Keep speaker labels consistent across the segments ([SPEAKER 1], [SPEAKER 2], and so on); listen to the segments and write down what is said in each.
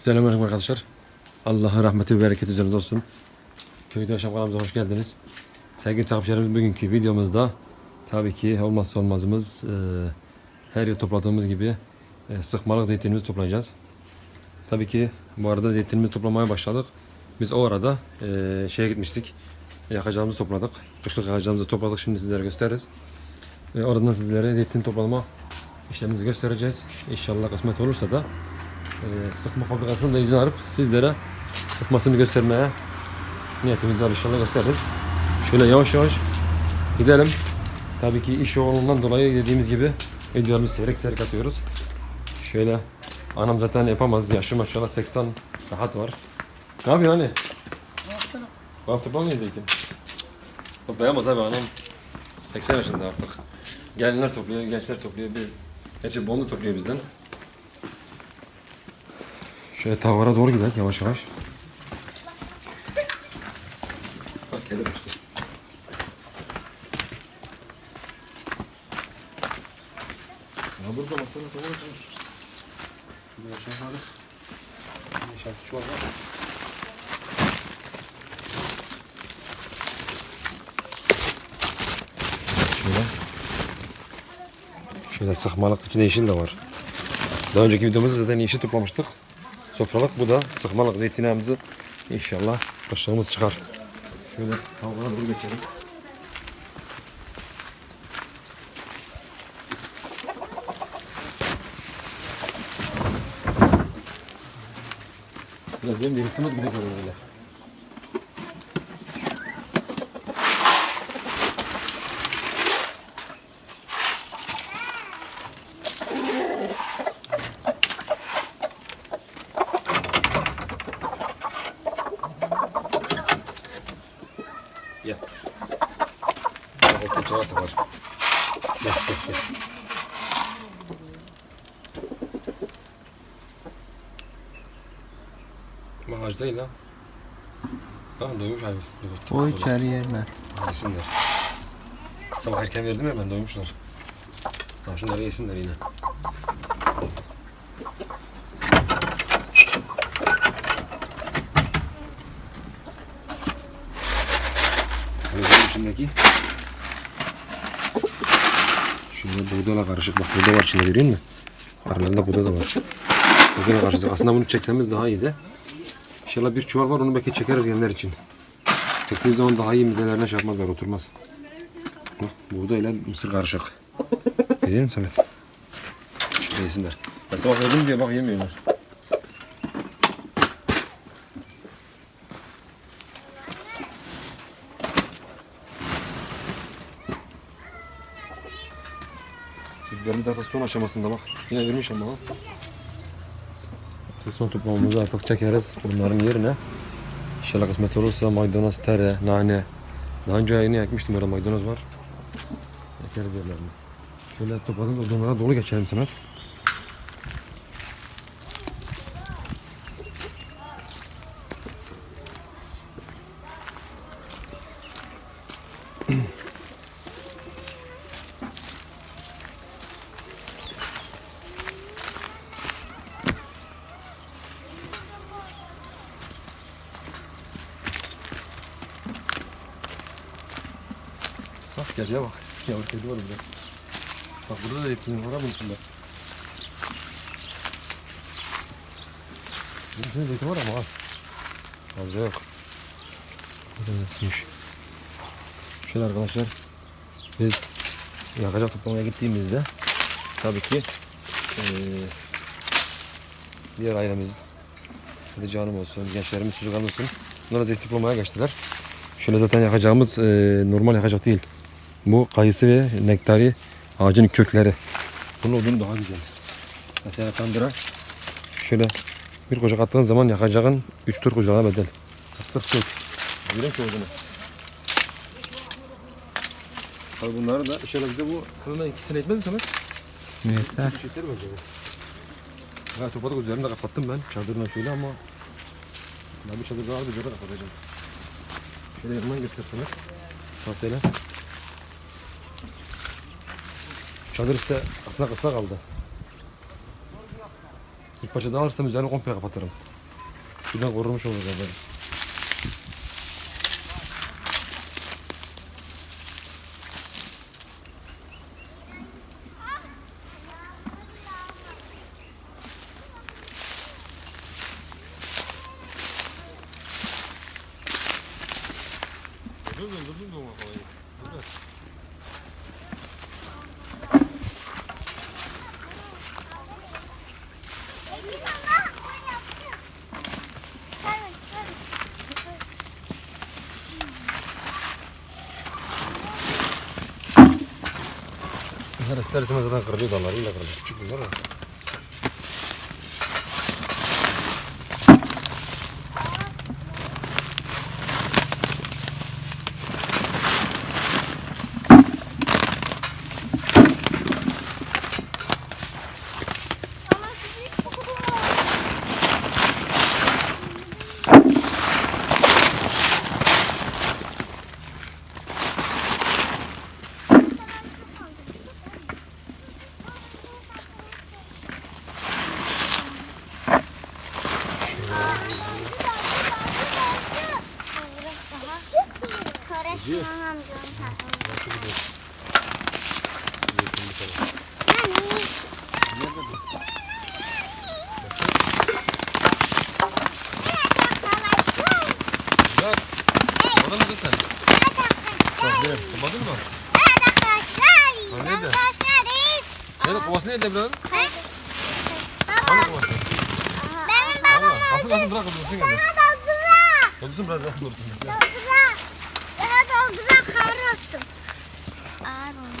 [SPEAKER 1] Selamünaleyküm arkadaşlar. Allah'ın rahmeti ve bereketi üzerinize olsun. Köyde Yaşam kanalımıza hoş geldiniz. Sevgili takipçilerimiz bugünkü videomuzda tabii ki olmazsa olmazımız e, her yıl topladığımız gibi e, sıkmalık zeytinimizi toplayacağız. Tabii ki bu arada zeytinimizi toplamaya başladık. Biz o arada e, şeye gitmiştik. Yakacağımızı topladık. Kışlık yakacağımızı topladık. Şimdi sizlere gösteririz. Ve oradan sizlere zeytin toplama işlemimizi göstereceğiz. İnşallah kısmet olursa da e, sıkma fabrikasının da izin alıp sizlere sıkmasını göstermeye niyetimiz var inşallah gösteririz. Şöyle yavaş yavaş gidelim. Tabii ki iş yoğunluğundan dolayı dediğimiz gibi videolarımızı seyrek seyrek atıyoruz. Şöyle anam zaten yapamaz. Yaşı maşallah 80 rahat var. Ne yapıyorsun anne? Bak toplamıyor zeytin. Toplayamaz abi anam. 80 yaşında artık. Gelinler topluyor, gençler topluyor. Biz Gerçi bondu topluyor bizden. Şöyle tavara doğru gidelim yavaş yavaş. Bak. Ya burada baksana tavara kaçmış. Şurada yaşam hali. Yaşantı çuval var. Şöyle. Şöyle sıkmalık içinde yeşil de var. Daha önceki videomuzda zaten yeşil toplamıştık. Sofralık bu da sıkmalık zeytinimizi inşallah başlarımız çıkar. Şöyle tavana doğru geçelim. Biraz yem derisi mi gidelim böyle. Gel. Bak orta çağatı var. Gel gel gel. Bağış değil ha. Tamam doymuş hayvan.
[SPEAKER 2] O içeri yerler.
[SPEAKER 1] Yesinler. Sabah erken verdim ya ben doymuşlar. Ha şunları yesinler yine. Gözün içindeki Şurada buğdayla karışık bak burada var içinde görüyor musun? Aralarında buğday da var. Buğdayla karışık. Aslında bunu çeksemiz daha iyiydi. İnşallah bir çuval var onu belki çekeriz gelenler için. Çektiği zaman daha iyi midelerine şey yapmazlar oturmaz. Bak buğdayla mısır karışık. Görüyor musun Samet? Şöyle yesinler. Ben sabah verdim diye bak yemiyorlar. Biberin de son aşamasında bak. Yine vermiş ama. Son toplamamızı artık çekeriz bunların yerine. İnşallah kısmet olursa maydanoz, tere, nane. Daha önce yeni ekmiştim öyle maydanoz var. Ekeriz yerlerine. Şöyle topladığımız odunlara dolu geçelim Samet. Bak geliyor bak. Yavru kedi var burada. Bak ha bunun içinde. Bunun içinde zeytin var ama az. Fazla yok. Nasılmış? Şöyle arkadaşlar. Biz yakacak toplamaya gittiğimizde tabii ki eee diğer ailemiz hadi canım olsun, gençlerimiz, çocuklarımız olsun. Bunlara zeytin toplamaya geçtiler. Şöyle zaten yakacağımız eee, normal yakacak değil. Bu kayısı ve nektari ağacın kökleri. Bunun odunu daha güzel. Mesela tandıra şöyle bir kocak attığın zaman yakacağın 3-4 kocağına bedel. Sırf kök. Görüyor musun odunu? Tabii bunları da inşallah bize bu fırına ikisini etmez mi Samet?
[SPEAKER 2] Yeter.
[SPEAKER 1] Bir şey yeter mi acaba? Ha topadık üzerini de kapattım ben çadırla şöyle ama ben bir çadır daha aldım üzerine kapatacağım. Şöyle yanından göstersene. Tavsiyeyle. Çadır işte aslında kısa kaldı. Bir parça daha alırsam üzerine komple kapatırım. Sudan korunmuş olur zaten. içerisinde zaten kırılıyor dalları. Yine kırılıyor. Küçük bunlar ya. Hani kovası?
[SPEAKER 3] Benim babam
[SPEAKER 1] Asıl asıl bırak dursun geldi.
[SPEAKER 3] Daha doldura.
[SPEAKER 1] Dursun biraz daha dursun.
[SPEAKER 3] Doldura. Daha doldura kahrolsun. Ağır onu.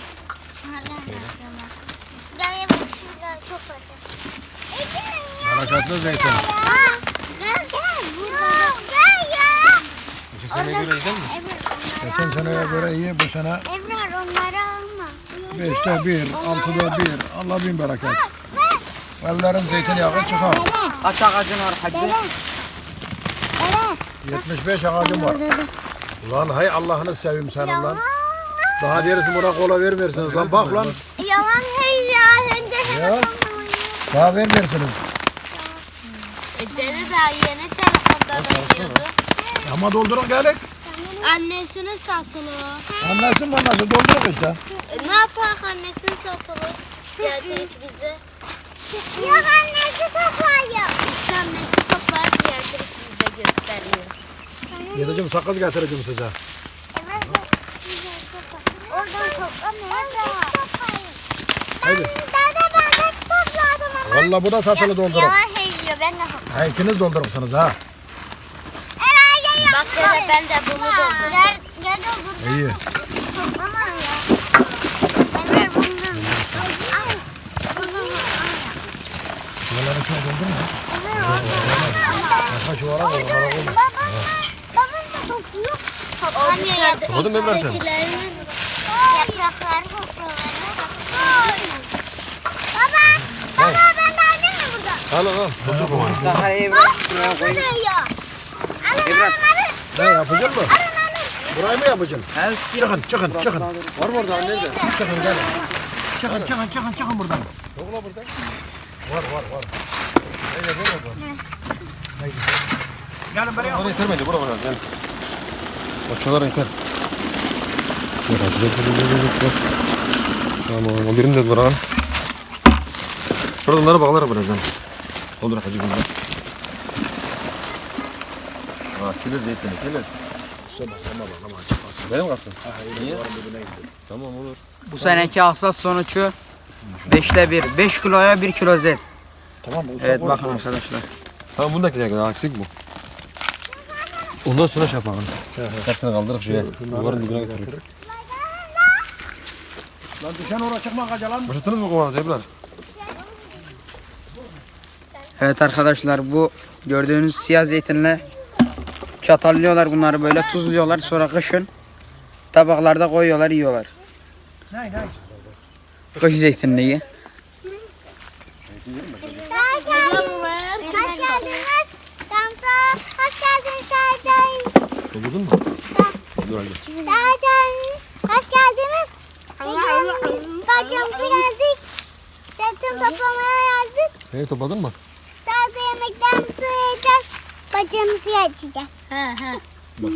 [SPEAKER 3] Dayı bak şurada çok acı.
[SPEAKER 2] Zeytin.
[SPEAKER 3] Ya. Gel Yok gel ya.
[SPEAKER 1] Geçen seneye göre gider mi?
[SPEAKER 2] Geçen seneye göre iyi bu sene
[SPEAKER 3] Ebrar onları alma.
[SPEAKER 2] beşte bir, altıda bir. Allah bin bereket. Ellerin zeytinyağı çıkar.
[SPEAKER 4] Kaç ağacın var hacı?
[SPEAKER 3] Evet.
[SPEAKER 2] 75 ağacım var. Lan hay Allah'ını seveyim senin lan. Daha derisi buna kola vermiyorsunuz lan. Bak lan.
[SPEAKER 3] Yalan hey ya. Önce oynuyor.
[SPEAKER 2] Daha vermiyorsunuz.
[SPEAKER 5] E, Dedi daha yeni telefonda bakıyordu.
[SPEAKER 2] Ama doldurun gelin.
[SPEAKER 5] Annesinin satılı.
[SPEAKER 2] Anlasın mı anlasın doldurun işte.
[SPEAKER 5] E, ne yapar annesinin satılı? Gelecek bize.
[SPEAKER 3] Yok annesi toplayıyor.
[SPEAKER 5] İşte annesi toplar gelecek bize gösteriyor.
[SPEAKER 2] Gideceğim sakız getireceğim size.
[SPEAKER 3] Oradan toplamıyor da.
[SPEAKER 2] Haydi.
[SPEAKER 3] Dede ben de topladım ama.
[SPEAKER 2] Valla bu da satılı doldurun.
[SPEAKER 3] Yalan heyiyor ben de topladım.
[SPEAKER 2] Ha ikiniz doldurursunuz ha.
[SPEAKER 3] Ya
[SPEAKER 5] Bak dede ben de bunu doldurdum.
[SPEAKER 3] Gel, gel doldurdum.
[SPEAKER 2] İyi.
[SPEAKER 3] Toplama ya. Emre bundan. Al. Bundan al ya.
[SPEAKER 2] Şuraları içine doldurun.
[SPEAKER 3] Emre oradan.
[SPEAKER 2] Başka şu ara koy. Ara koy.
[SPEAKER 3] Babam, babam da topluyor.
[SPEAKER 5] O
[SPEAKER 3] Toplamıyor.
[SPEAKER 5] dışarıda
[SPEAKER 1] Topladım Ebrar sen.
[SPEAKER 5] içindekilerini
[SPEAKER 3] Yaprakları topluyorlar. Baba, baba ben de annem mi burada?
[SPEAKER 1] Al al al. Doldur kovanı.
[SPEAKER 4] Daha ev
[SPEAKER 3] Bak, bu da yiyor. Alın
[SPEAKER 4] Ebrar.
[SPEAKER 3] alın.
[SPEAKER 2] Ne yapacak mı? Burayı mı yapacaksın?
[SPEAKER 4] Her üstü
[SPEAKER 2] Çıkın çıkın çıkın.
[SPEAKER 1] Var mı orada nerede?
[SPEAKER 2] Çıkın gelin. Çıkın çıkın çıkın çıkın buradan.
[SPEAKER 1] Yok la burada.
[SPEAKER 2] Var var var.
[SPEAKER 1] Nerede nerede?
[SPEAKER 2] Gelin buraya.
[SPEAKER 1] Oraya bence. Bura bura gel. Açıyorlar yeter. Dur acı dur dur dur dur dur. Tamam o birini de bırakalım. Şurada onları birazdan. Olur hacı bunlar. Ha filiz zeytini filiz. Benim kalsın. Niye? Tamam olur.
[SPEAKER 4] Bu seneki hasat sonucu 5'te 1. 5 kiloya 1 kilo zeyt.
[SPEAKER 2] Tamam usta
[SPEAKER 4] Evet bakın arkadaşlar.
[SPEAKER 1] Tamam bundaki de aksik bu. Ondan sonra şey yapalım. Hepsini kaldırıp şuraya. Duvarın dibine götürürük.
[SPEAKER 2] Lan düşen oraya çıkma kaca lan.
[SPEAKER 1] Boşalttınız mı kovanı Ebrar?
[SPEAKER 4] Evet arkadaşlar bu gördüğünüz siyah zeytinle çatallıyorlar bunları böyle tuzluyorlar sonra kışın tabaklarda koyuyorlar yiyorlar.
[SPEAKER 2] Ne ne?
[SPEAKER 4] Kış zeytinliği.
[SPEAKER 3] Hoş geldiniz. Damsa, hoş geldiniz Serdar.
[SPEAKER 1] Doldurdun mu? Dur hadi.
[SPEAKER 3] Hoş geldiniz. Videomuz, bacamıza geldik. Zeytin toplamaya geldik.
[SPEAKER 1] Hey topladın mı?
[SPEAKER 3] Sadece yemeklerimizi yiyeceğiz. bacağımızı açacağım.
[SPEAKER 5] He he.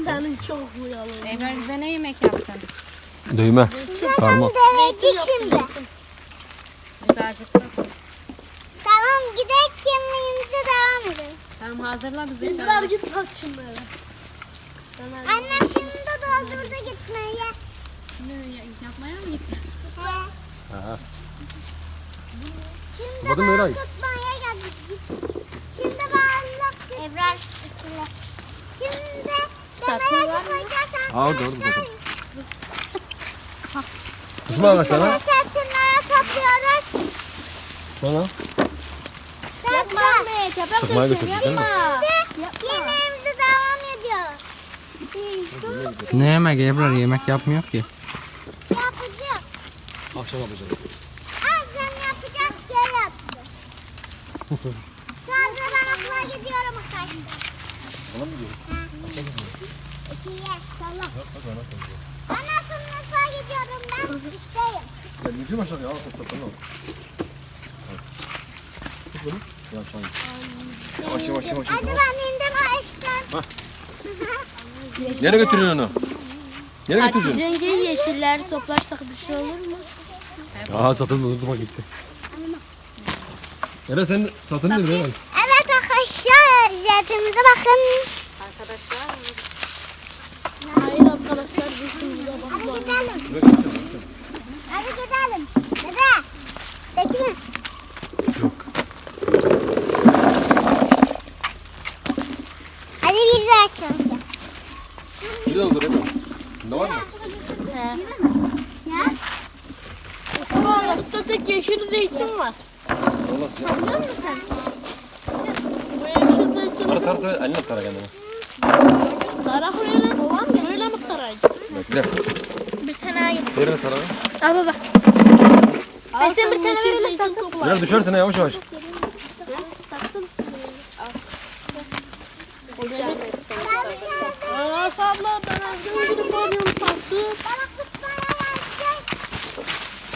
[SPEAKER 5] Senin çok uyalı.
[SPEAKER 6] Ebrar bize ne yemek yaptın?
[SPEAKER 1] Dövme. Sarma.
[SPEAKER 3] Deneyecek şimdi.
[SPEAKER 6] Biz acıktık.
[SPEAKER 3] Tamam gidelim yemeğimize devam edelim.
[SPEAKER 6] Tamam hazırla bizi.
[SPEAKER 5] Ebrar git at şunları.
[SPEAKER 3] Annem şimdi de doldurdu gitmeye.
[SPEAKER 6] Yapmaya mı gittin?
[SPEAKER 1] Aha.
[SPEAKER 3] Şimdi
[SPEAKER 1] Kapadın mı Eray?
[SPEAKER 3] tutmaya geldik. Şimdi balık Ebrar ikili. Şimdi
[SPEAKER 5] mı?
[SPEAKER 3] koyacaksan.
[SPEAKER 1] Aa, doğru, doğru. Kuşma ağaçlara.
[SPEAKER 3] Satınlara satıyoruz.
[SPEAKER 1] Sonra
[SPEAKER 5] Yapma
[SPEAKER 1] Sıkmaya
[SPEAKER 5] döküyorum,
[SPEAKER 1] götürdük, değil mi?
[SPEAKER 5] Yapma.
[SPEAKER 4] Ne yemek Ebrar yemek yapmıyor ki.
[SPEAKER 3] Yapacağız.
[SPEAKER 1] akşam yapacağız.
[SPEAKER 3] Akşam yapacağız, gel yapacağız. Sonra ben okula gidiyorum arkadaşlar.
[SPEAKER 1] Ona mı gidiyorsun?
[SPEAKER 3] İkiye, salla. Ben nasıl sınıfa gidiyorum ben işteyim.
[SPEAKER 1] Ben yürüyeceğim aşağıya. Al topla tamam. Yavaş. Yavaş yavaş yavaş.
[SPEAKER 3] Hadi ben indim açtım.
[SPEAKER 1] Nereye götürüyorsun onu? Nereye
[SPEAKER 5] Hatice
[SPEAKER 1] götürüyorsun?
[SPEAKER 5] yenge yeşilleri toplaşsak bir şey olur mu?
[SPEAKER 1] Aa satın unutma gitti. Eren sen satın ne Eren?
[SPEAKER 3] Evet arkadaşlar, jetimize bakın.
[SPEAKER 6] Arkadaşlar
[SPEAKER 5] Hayır arkadaşlar biz şimdi
[SPEAKER 3] Hadi gidelim. Hadi gidelim. Dede. Dökme.
[SPEAKER 1] Yok.
[SPEAKER 3] Hadi bir de açalım.
[SPEAKER 1] Bir de olur Eren. Ne var mı?
[SPEAKER 3] Ya.
[SPEAKER 5] Ağaçta tek yeşil zeytin var.
[SPEAKER 1] Allah size.
[SPEAKER 5] Bu yeşil zeytin
[SPEAKER 1] Tara tara tara. Eline tara kendine.
[SPEAKER 5] tarak verin. Böyle mi tarayın?
[SPEAKER 1] Bekle.
[SPEAKER 5] Bir tane ayı.
[SPEAKER 1] Nereye tara?
[SPEAKER 5] Al baba. Ben sen bir tane verin satın.
[SPEAKER 1] Biraz düşersin ha yavaş yavaş.
[SPEAKER 5] Aras abla ben evde uyudum bağırıyorum tatlı.
[SPEAKER 3] Balık tutmaya geldik.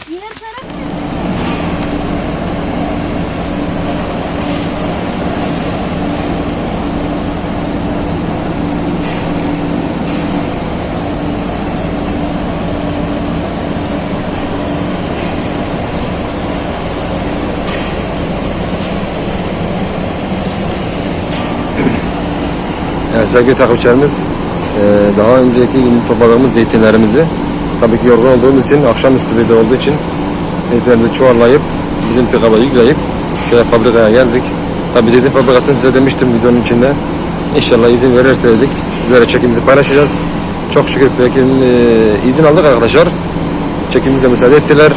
[SPEAKER 3] Diğer taraf
[SPEAKER 1] Evet sevgili takipçilerimiz eee, daha önceki gün topladığımız zeytinlerimizi tabii ki yorgun olduğumuz için akşamüstü bir de olduğu için zeytinlerimizi çuvallayıp bizim pikaba yükleyip şöyle fabrikaya geldik. Tabii zeytin fabrikasını size demiştim videonun içinde. İnşallah izin verirse dedik. Sizlere çekimizi paylaşacağız. Çok şükür peki eee, izin aldık arkadaşlar. Çekimimize müsaade ettiler.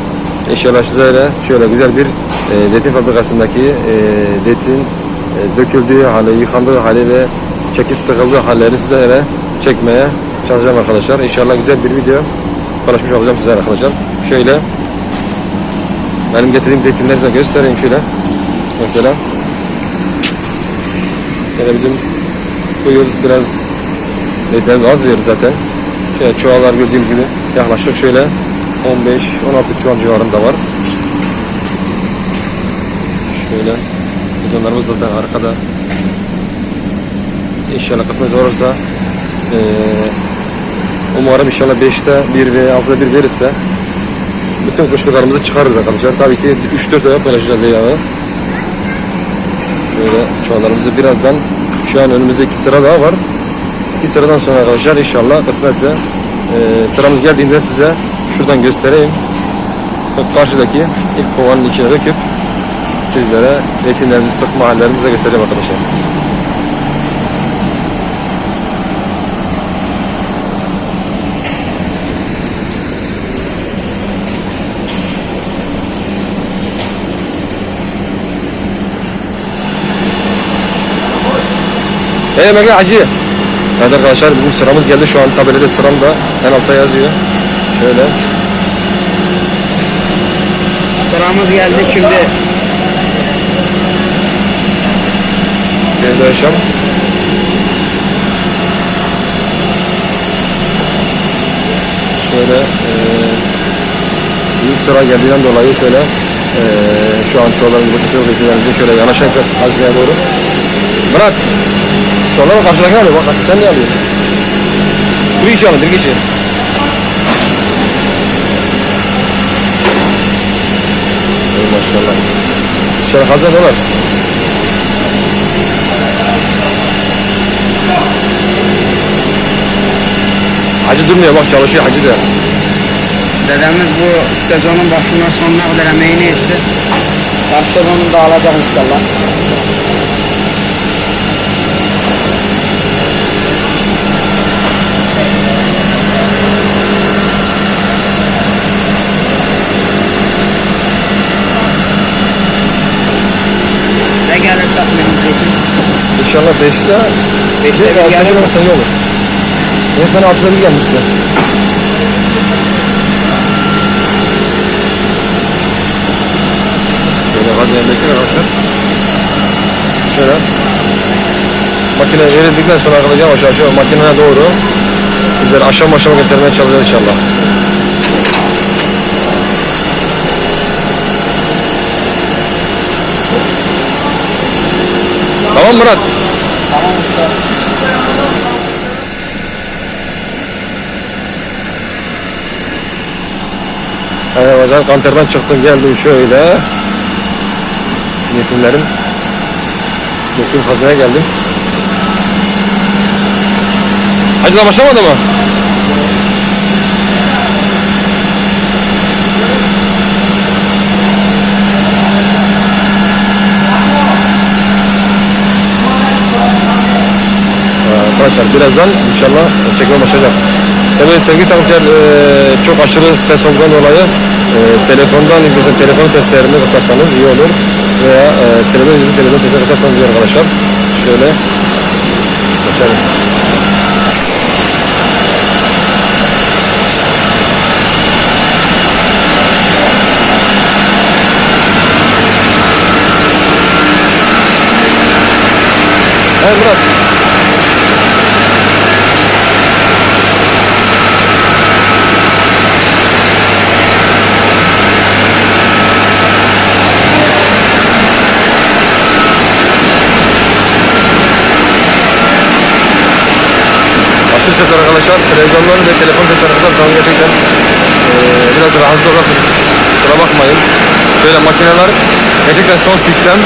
[SPEAKER 1] İnşallah sizlere şöyle güzel bir eee, zeytin fabrikasındaki zeytin döküldüğü hali, yıkandığı hali ve çekip sıkıldığı halleri sizlere çekmeye çalışacağım arkadaşlar. İnşallah güzel bir video paylaşmış olacağım sizlere arkadaşlar. Şöyle benim getirdiğim zeytinleri size göstereyim şöyle. Mesela Yine bizim bu yıl biraz zeytinlerimiz az veriyor zaten. Şöyle çuvallar gördüğüm gibi yaklaşık şöyle 15-16 çuval civarında var. Şöyle bidonlarımız zaten arkada. İnşallah kısmet olursa eee umarım inşallah 5'te 1 veya 6'da 1 verirse bütün kuşluklarımızı çıkarırız arkadaşlar. Tabii ki 3-4 aya paylaşacağız yağı. Şöyle çuvallarımızı birazdan şu an önümüzde iki sıra daha var. İki sıradan sonra arkadaşlar inşallah kısmetse eee sıramız geldiğinde size şuradan göstereyim. Karşıdaki ilk kovanın içine döküp sizlere zeytinlerimizi sıkma hallerimizi de göstereceğim arkadaşlar. Hey Mega Hacı. Evet arkadaşlar bizim sıramız geldi. Şu an tabelada sıram da en altta yazıyor. Şöyle.
[SPEAKER 4] Sıramız geldi şimdi.
[SPEAKER 1] Şöyle yaşam. Şöyle eee büyük sıra geldiğinden dolayı şöyle eee şu an çoğularımızı boşaltıyoruz. Şöyle yanaşacak Hacı'ya doğru. Murat. Sonra karşıdakini alıyor. Bak karşı sen ne alıyorsun? Bir kişi alın, bir kişi. Ey maşallah. Şöyle hazır dolar. Hacı durmuyor bak çalışıyor hacı da.
[SPEAKER 4] Dedemiz bu sezonun başından sonuna kadar emeğini etti. Her sezonu da alacak inşallah. Ne gelir tahminim peki?
[SPEAKER 1] İnşallah 5'te
[SPEAKER 4] Beşte bir
[SPEAKER 1] olmasa iyi olur. Sana 6'da bir gelmişti. Şöyle hadi emekler arkadaşlar. Şöyle. Makine verildikten sonra arkadaşlar yavaş yavaş makineye doğru bizleri aşama aşama göstermeye çalışacağız inşallah. Tamam Murat.
[SPEAKER 4] Tamam usta.
[SPEAKER 1] Evet hocam kanterden çıktım geldim şöyle. Yetimlerin yetim kazmaya geldim. Hacı da başlamadı mı? Arkadaşlar birazdan inşallah çekme başlayacak. Tabii sevgili takipçiler e, çok aşırı ses olduğundan dolayı e, telefondan izlesen telefon seslerini kısarsanız iyi olur. Veya e, televizyon izlesen televizyon sesini kısarsanız iyi arkadaşlar. Şöyle açalım. Hey Murat. Aşırı ses arkadaşlar. Televizyonları ve telefon sesleri kısarsanız gerçekten eee biraz rahatsız olasınız. Kusura bakmayın. Şöyle makineler gerçekten son sistem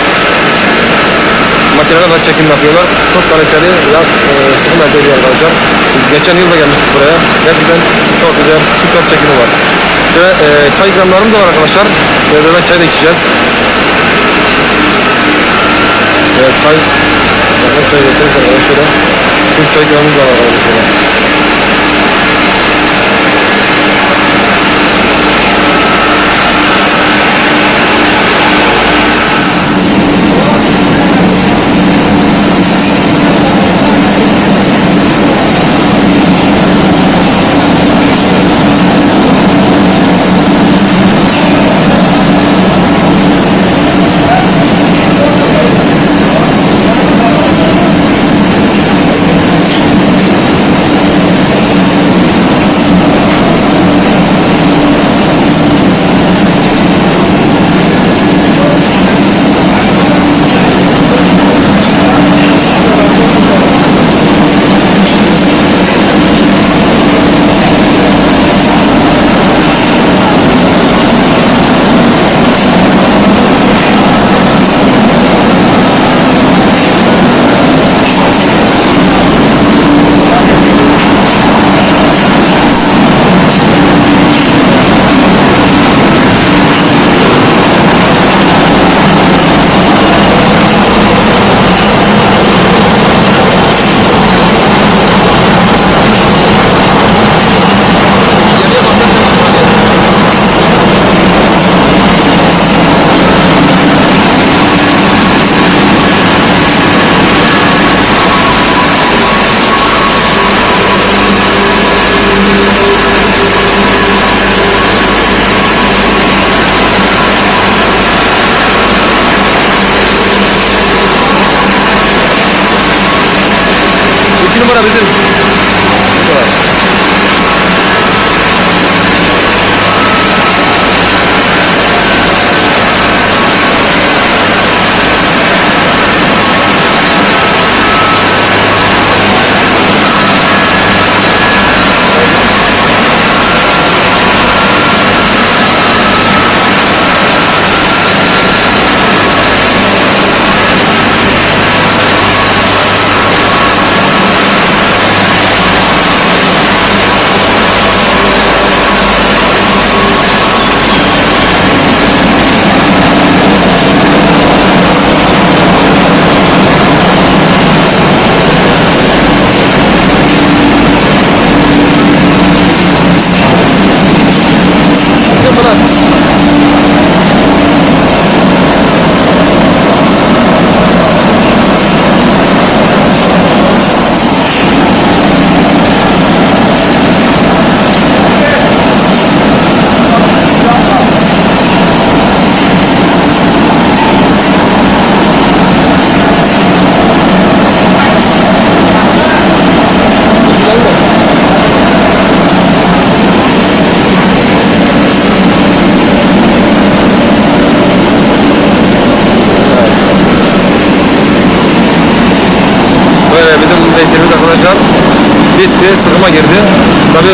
[SPEAKER 1] makineler da çekim yapıyorlar. Çok kaliteli ya e, sıkım elde ediyor arkadaşlar. Geçen yıl da gelmiştik buraya. Gerçekten çok güzel, süper çekimi var. Şöyle e, çay ikramlarımız da var arkadaşlar. Birazdan çay da içeceğiz. Evet çay, bakın çay göstereyim şöyle. Türk çay ikramımız da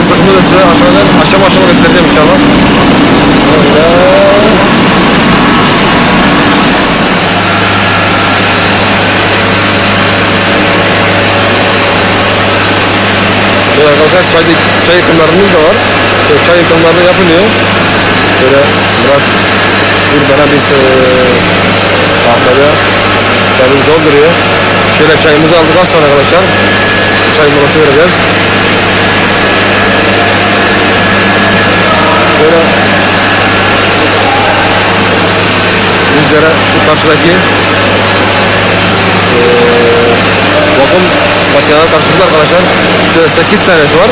[SPEAKER 1] Sıkımı da size aşağıdan aşama aşama göstereceğim inşallah. Böyle. Arkadaşlar çay, çay yıkımlarımız da var. Böyle çay yıkımları da yapılıyor. Böyle Murat bir bana biz eee kahvede çayımızı dolduruyor. Şöyle çayımızı aldıktan sonra arkadaşlar çay molası vereceğiz. Böyle bizlere şu karşıdaki vakum makineler karşımızda arkadaşlar. Şöyle 8 tanesi var.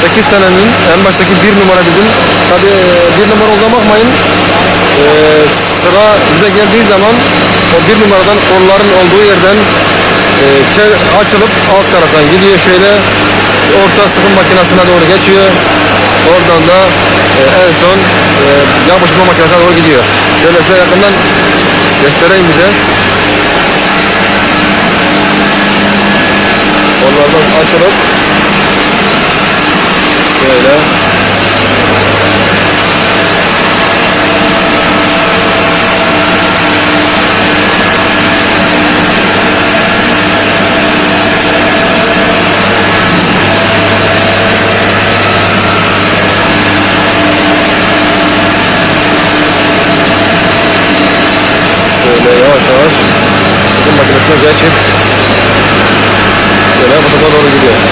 [SPEAKER 1] 8 tanenin en baştaki bir numara bizim. Tabi bir numara olduğuna bakmayın. Ee, sıra bize geldiği zaman o bir numaradan kolların olduğu yerden e, açılıp alt taraftan gidiyor şöyle orta sıkım makinesine doğru geçiyor. Oradan da e, en son e, yağ boşaltma makinesine doğru gidiyor. Şöyle size yakından göstereyim bize. Onlardan açılıp böyle böyle yavaş yavaş sıkım makinesine geçip Böyle bu tarafa doğru gidiyor.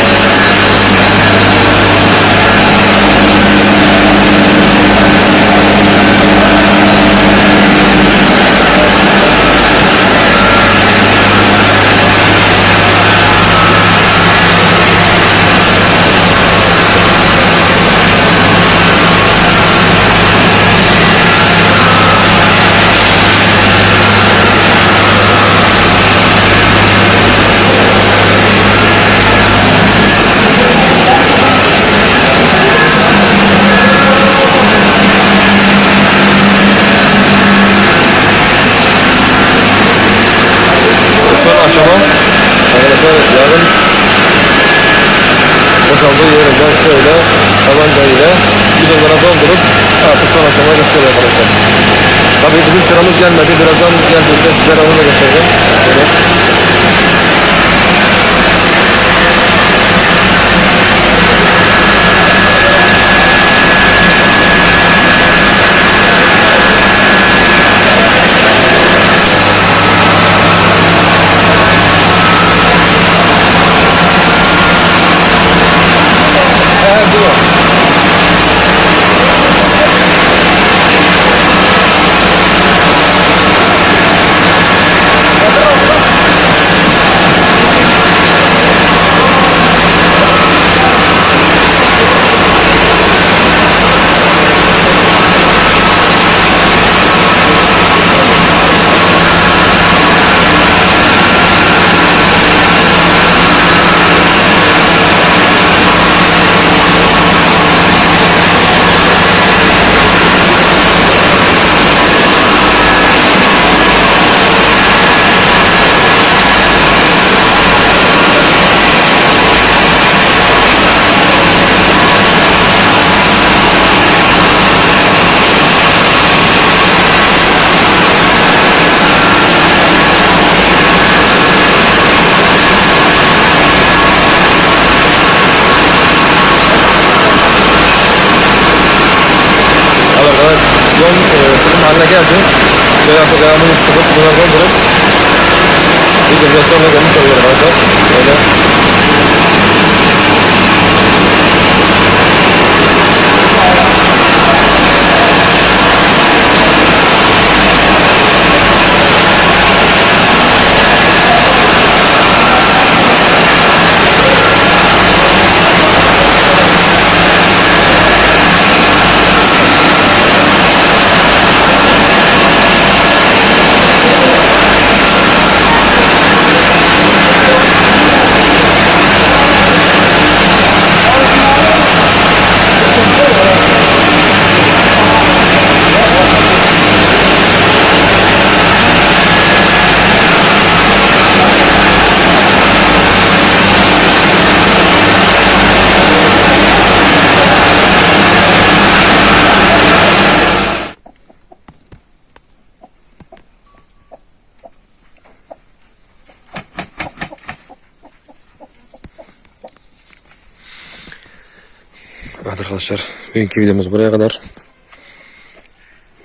[SPEAKER 1] Evet arkadaşlar bugünkü videomuz buraya kadar.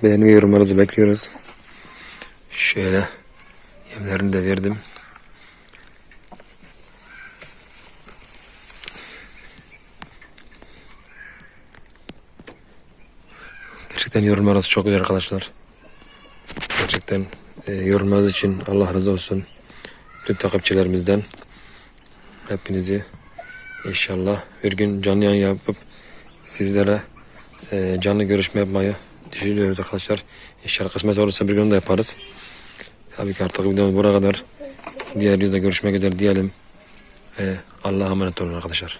[SPEAKER 1] Beğeni ve yorumlarınızı bekliyoruz. Şöyle yemlerini de verdim. Gerçekten yorumlarınız çok güzel arkadaşlar. Gerçekten e, yorumlarınız için Allah razı olsun. Tüm takipçilerimizden. Hepinizi inşallah bir gün canlı yayın yapıp sizlere e, canlı görüşme yapmayı düşünüyoruz arkadaşlar. İnşallah kısmet olursa bir gün de yaparız. Tabii ki artık videomuz buraya kadar. Diğer videoda görüşmek üzere diyelim. E, Allah'a emanet olun arkadaşlar.